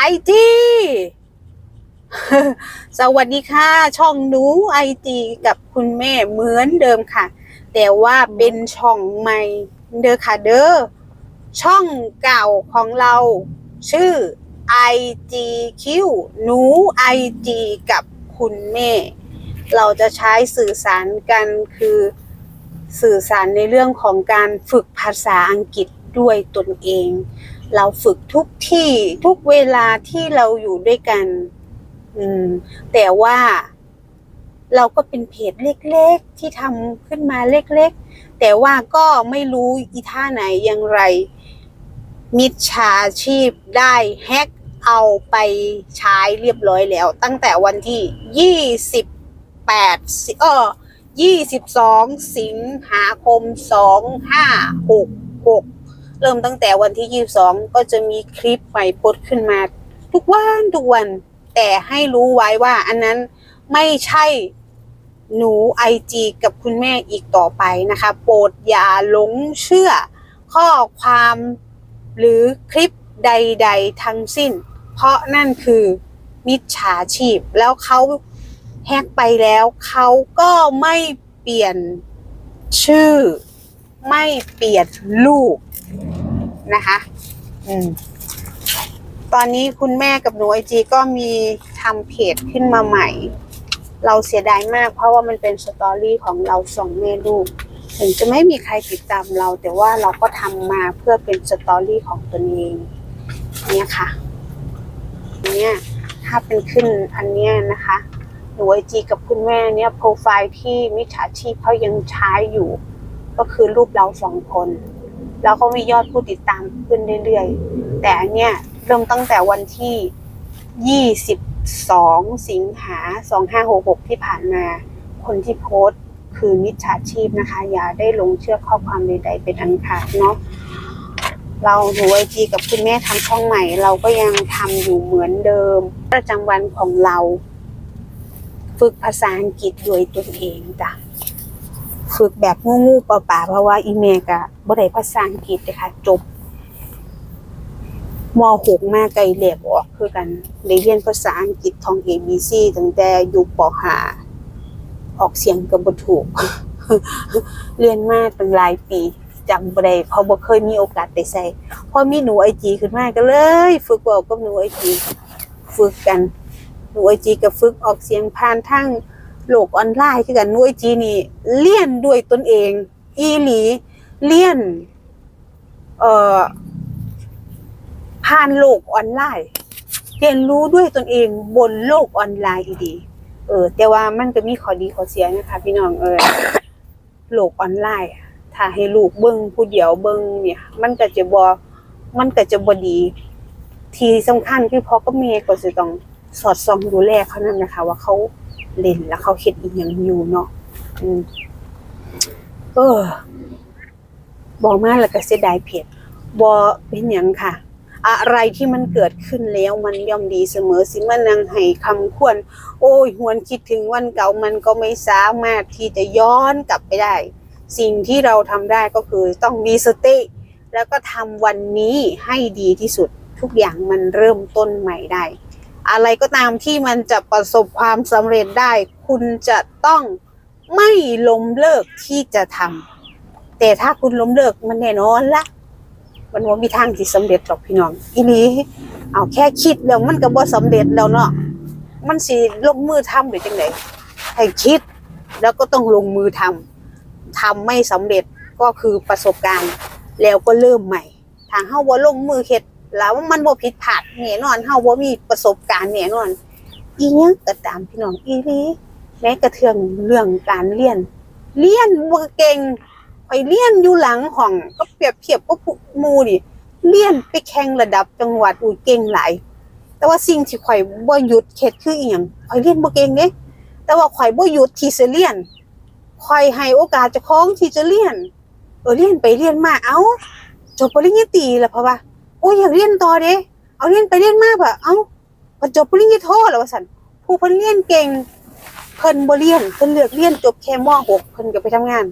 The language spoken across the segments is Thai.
ไอจีสวัสดีค่ะ ช่องหนูไอจีกับคุณแม่เหมือนเดิมค่ะ แต่ว่าเป็นช่องใหม่เด้อค่ะเด้อช่องเก่าของเรา ชื่อ IGQ หนู IG กับคุณแม่ เราจะใช้สื่อสารกันคือสื่อสารในเรื่องของการฝึกภาษาอังกฤษด้วยตนเอง เราฝึกทุกที่ทุกเวลาที่เราอยู่ด้วยกัน อืม แต่ว่าเราก็เป็นเพจเล็กๆ ที่ทำขึ้นมาเล็กๆ แต่ว่าก็ไม่รู้อีท่าไหนอย่างไร มิจฉาชีพได้แฮกเอาไปใช้เรียบร้อยแล้ว ตั้งแต่วันที่ 28สิเออ22 สิงหาคม 2566 เริ่มตั้งแต่วันที่ 22 ก็จะมีคลิปใหม่โพสต์ขึ้นมา ทุกวันทุกวัน แต่ให้รู้ไว้ว่าอันนั้นไม่ใช่หนูไอจีกับคุณแม่อีกต่อไปนะคะ โปรดอย่าหลงเชื่อข้อความหรือคลิปใด ๆ ทั้งสิ้น เพราะนั่นคือมิจฉาชีพ แล้วเขาแฮกไปแล้ว เขาก็ไม่เปลี่ยนชื่อ ไม่เปลี่ยนลูก นะคะ อืม ตอนนี้คุณแม่กับหนูไอจีก็มีทำเพจขึ้นมาใหม่ เราเสียดายมากเพราะว่ามันเป็นสตอรี่ของเราสองแม่ลูกถึงจะไม่มีใครติดตามเรา แต่ว่าเราก็ทำมาเพื่อเป็นสตอรี่ของตนเอง เนี่ยค่ะเนี่ยถ้าเป็นขึ้นอันเนี้ยนะคะ หนูไอจีกับคุณแม่เนี่ยโปรไฟล์ที่มิจฉาชีพเขายังใช้อยู่ ก็คือรูปเราสองคน แล้วก็มียอดผู้ติดตามขึ้นเรื่อยๆ แต่อันเนี้ยเริ่มตั้งแต่วันที่ 22 สิงหา 2566 ที่ผ่านมา คนที่โพสต์คือมิจฉาชีพนะคะ อย่าได้ลงเชื่อข้อความใดๆเป็นอันขาดเนาะเราหนูไอจีกับคุณแม่ทำช่องใหม่ เราก็ยังทำอยู่เหมือนเดิม ประจำวันของเรา ฝึกภาษาอังกฤษด้วยตนเองจ้ะ ฝึกแบบงูๆเปล่าๆเพราะว่าอีเมลกะบ่ได้ภาษาอังกฤษเลยค่ะ จบม .6 มาไกลแหลกออกคือกันได้เรียนภาษาอังกฤษท่อง ABC ตั้งแต่อยู่ป .5 ออกเสียงก็บ่ถูก เรียนมาตั้งหลายปีจำบ่ได้เพราะบ่เคยมีโอกาสได้ใช้พอมีหนูไอจีขึ้นมาก็เลย ฝึกเว้ากับหนูไอจีฝึกกัน หนูไอจีก็ฝึกออกเสียงผ่านทาง โลกออนไลน์คือกันน่วยจีนี่เลี่ยนด้วยตนเอง อีหลีเลี่ยน เอ่อผ่านโลกออนไลน์ เรียนรู้ด้วยตนเองบนโลกออนไลน์อีดีเออ แต่ว่ามันก็มีข้อดีข้อเสียนะคะ พี่น้องเออโลกออนไลน์ถ้าให้ลูกเบิ่งผู้เดียวเบิ่งเนี่ย มันก็จะบ่มันก็จะบ่ดี ที่สำคัญคือพ่อกับแม่ก็สิต้องสอดส่องดูแลเขานั่นนะคะ ว่าเขา เล่นแล้วเขาคิดอีกอย่างอยู่เนาะอืมเออบอกมาแล้วก็เสียดายเพจบอเป็นอย่างค่ะ อะไรที่มันเกิดขึ้นแล้วมันย่อมดีเสมอสิมันนังให้คำควร โอ้ยหวนคิดถึงวันเก่ามันก็ไม่สามารถที่จะย้อนกลับไปได้ สิ่งที่เราทำได้ก็คือต้องมีสติ แล้วก็ทำวันนี้ให้ดีที่สุดทุกอย่างมันเริ่มต้นใหม่ได้ อะไรก็ตามที่มันจะประสบความสำเร็จได้ คุณจะต้องไม่ล้มเลิกที่จะทำแต่ถ้าคุณล้มเลิกมันแน่นอนละมันว่ามีทางที่สำเร็จหรอกพี่น้องอีนี้เอาแค่คิดแล้วมันก็บ่สำเร็จแล้วเนาะมันสิลงมือทำหรือจังไดให้คิดแล้วก็ต้องลงมือทำทำไม่สำเร็จก็คือประสบการณ์ แล้วก็เริ่มใหม่ทางเฮาบ่ลงมือเฮ็ด แล้วมันบ่ผิดพลาดแน่นอนเฮาบ่มีประสบการณ์แน่นอน อีหยังก็ตามพี่น้องอีหลีแม้กระเทืองเรื่องการเรียน เรียนบ่เก่งไปเรียนอยู่หลังห้องก็เปรียบเทียบกับผู้หมู่ดิเรียนไปแข่งระดับจังหวัดอุ้ยเก่งหลายแต่ว่าสิ่งที่ข่อยบ่หยุดเข็ดคืออีหยังข่อยเรียนบ่เก่งเด้แต่ว่าข่อยบ่หยุดที่จะเรียนข่อยให้โอกาสเจ้าของที่จะเรียนเออเรียนไปเรียนมาเอ้าจบปริญญาตรีแล้วเพราะว่า อ้ยอยากเรียนต่อเด้เอาเรียนไปเรียนมาแบบเอ้าพอจบปริญญาโทแล้วว่าสันผู้เพิ่นเรียนเก่งเพิ่นบ่เรียนเพิ่นเลือกเรียนจบแค่ม .6 เพิ่นก็ไปทำงาน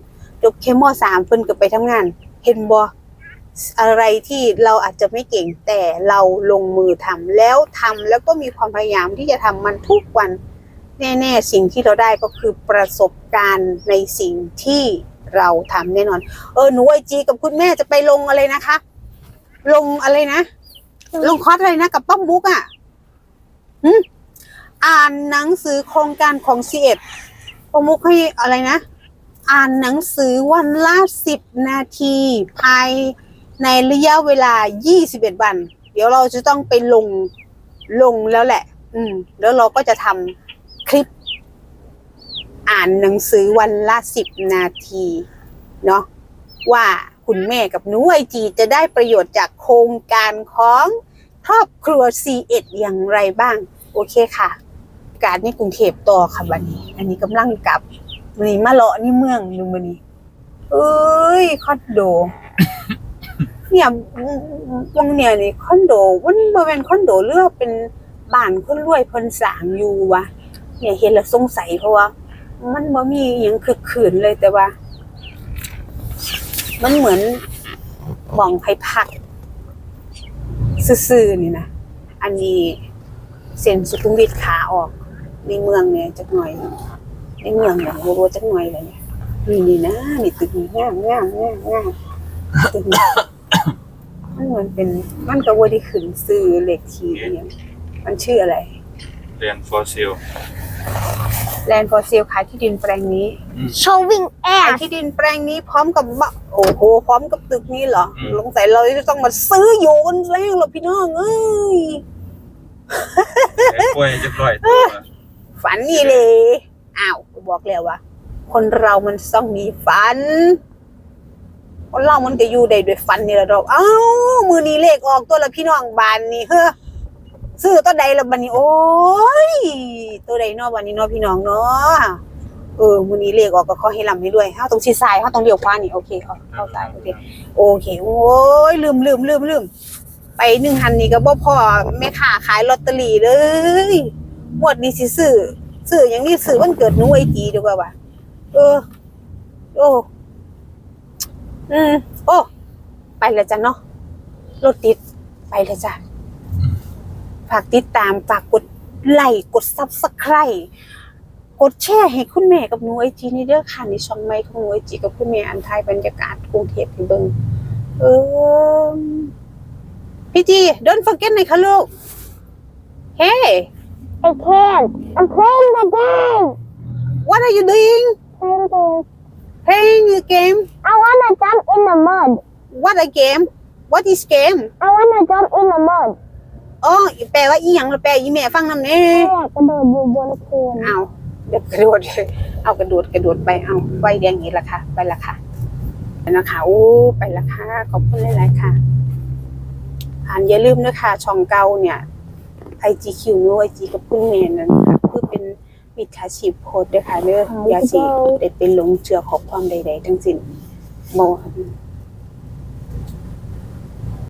จบแค่ม .3 เพิ่นก็ไปทำงาน เห็นบ่อะไรที่เราอาจจะไม่เก่งแต่เราลงมือทำแล้วทำแล้วก็มีความพยายามที่จะทำมันทุกวัน แน่ๆสิ่งที่เราได้ก็คือประสบการณ์ในสิ่งที่เราทำแน่นอน เออหนูไอจีกับคุณแม่จะไปลงอะไรนะคะ ลงอะไรนะ ลงคอร์สอะไรนะ กับป้ามุกอะหึอ่านหนังสือโครงการของซีเอ็ดป้ามุกให้อะไรนะ อ่านหนังสือวันละสิบนาที ภายในระยะเวลา21วัน เดี๋ยวเราจะต้องไปลงลงแล้วแหละ อืม แล้วเราก็จะทำคลิป อ่านหนังสือวันละสิบนาที เนาะว่า คุณแม่กับหนูไอจีจะได้ประโยชน์จากโครงการของครอบครัว C1 อย่างไรบ้าง โอเคค่ะ การนี่กรุงเทพต่อค่ะวันนี้ อันนี้กำลังกลับวันนี้มาเลาะนี่เมืองดูมันนี้เอ้ยคอนโด เนี่ยวงเนี่ยนี่คอนโดมันบ่แม่นคอนโดเลือกเป็นบ้านคนรวยเพิ่นสางอยู่วะเนี่ยเห็นแล้วสงสัยเพราะว่า มันบ่มีอหยังคึกคืนเลยแต่ว่า มันเหมือนหมองให้พักซื่อๆนี่นะอันนี้เส้นสุขุมวิทขาออกในเมืองเนี่ยจักหน่อย ในเมืองเนี่ยบ่รู้จักหน่อยเลยเนี่ยนี่นี่นะนี่ตึกนี่งามง่ามง่ามง่ามตึกนี่มันเหมือนเป็นมันก็บ่ได้ขึ้นซื้อเลขที่อหยังมันชื่ออะไรเรียนฟอสซิล แลนด์ฟอร์เซลขายที่ดินแปลงนี้ showing ขาย ass ที่ดินแปลงนี้พร้อมกับบะโอ้โหพร้อมกับตึกนี้เหรอสงสัยเราจะต้องมาซื้ออยู่กันแล้วเหรอพี่น้องเอ้ยไอ้กล้วยจะปล่อยตัวฝันนี่เลยอ้าวบอกแล้วว่าคนเรามันต้องมีฝัน คนเรามันก็อยู่ได้ด้วยฝันนี่แหละดอกเอ้ามือนี้เลขออกตัวละพี่น้องบานนี่เฮ้อ ซื้อตัวใดละบันนี้โอ้ยตัวใดเนาะบันนี้เนาะพี่น้องเนาะเออมือนี้เลขออกก็ขอให้ลำให้ด้วยเฮาต้องชิดซ้ายเฮาต้องเลี้ยวขวานี่โอเคเอาเข้าซ้ายโอเคโอเคโอ้ยลืมลืมลืมลืมไปหนึ่งหันนี่ก็บ่พอแม่ค้าขายลอตเตอรี่เลยหมวดนี้สิซื้อซื้ออย่างนี้ซื้อวันเกิดหนูไอจีดีกว่าว่ะเออโอ้อืมโอ้ไปแล้วจ้ะเนาะรถติดไปแล้วจ้ะ ฝากติดตามฝากกดไลค์กดซับสไครต์กดแชร์ให้คุณแม่กับหนูไอจีนี่เด้อค่ะในช่องไม้ของหนูไอจีกับคุณแม่อันไทยบรรยากาศกรุงเทพให้เบิ่งเออพี่จี don't forget หน่อยค่ะลูกเฮ้ I can't I'm playing the game what are you doing playing the playing a game I wanna jump in the mud what a game what is game I wanna jump in the mud อ๋อแปลว่าอีหยังละแปลอีแม่ฟังนำแน่ไม่อยากกระโดดอยู่บนโคนเอาเดี๋ยวกระโดดเอากระโดดกระโดดไปเอาไฟแดงอีกละค่ะ ไปละค่ะไปนะคะโอ้ไปละค่ะขอบคุณหลายๆค่ะอ่านอย่าลืมนะคะช่องเก่าเนี่ย IGQ หรือ IG กับคุณแม่นั่นค่ะคือเป็นมิจฉาชีพโพสต์ด้วยค่ะเด้ออย่าสิได้เป็นหลงเชื่อขอความใด ๆ ทั้งสิ้นบ่